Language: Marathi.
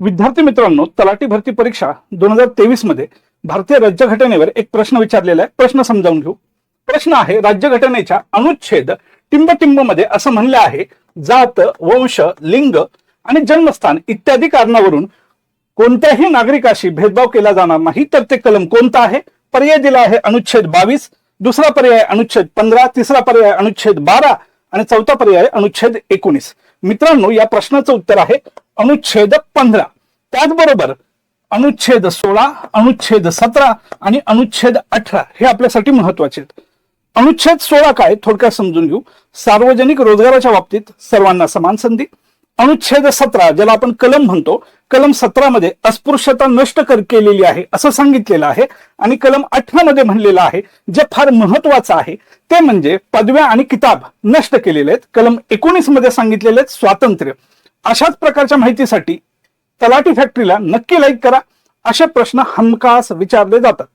विद्यार्थी मित्रांनो तलाठी भरती परीक्षा दोन हजार तेवीसमध्ये भारतीय राज्यघटनेवर एक प्रश्न विचारलेला आहे. प्रश्न समजावून घेऊ. प्रश्न आहे राज्यघटनेच्या अनुच्छेद टिंबटिंबमध्ये असं म्हणलं आहे जात वंश लिंग आणि जन्मस्थान इत्यादी कारणावरून कोणत्याही नागरिकाशी भेदभाव केला जाणार नाही तर ते कलम कोणता आहे? पर्याय दिला आहे अनुच्छेद बावीस दुसरा पर्याय अनुच्छेद पंधरा तिसरा पर्याय अनुच्छेद बारा आणि चौथा पर्याय अनुच्छेद एकोणीस. मित्रांनो या प्रश्नाचं उत्तर आहे अनुच्छेद पंधरा. त्याचबरोबर अनुच्छेद सोळा अनुच्छेद सतरा आणि अनुच्छेद अठरा हे आपल्यासाठी महत्त्वाचे आहेत. अनुच्छेद सोळा काय थोडक्यात समजून घेऊ. सार्वजनिक रोजगाराच्या बाबतीत सर्वांना समान संधी. अनुच्छेद सतरा ज्याला आपण कलम म्हणतो कलम सतरा मध्ये अस्पृश्यता नष्ट कर केलेली आहे असं सांगितलेलं आहे आणि कलम अठरा मध्ये म्हणलेलं आहे जे फार महत्वाचं आहे ते म्हणजे पदव्या आणि किताब नष्ट केलेले आहेत. कलम एकोणीसमध्ये सांगितलेले आहेत स्वातंत्र्य. अशाच प्रकारच्या माहितीसाठी तलाठी फॅक्टरीला नक्की लाईक करा. असे प्रश्न हमखास विचारले जातात.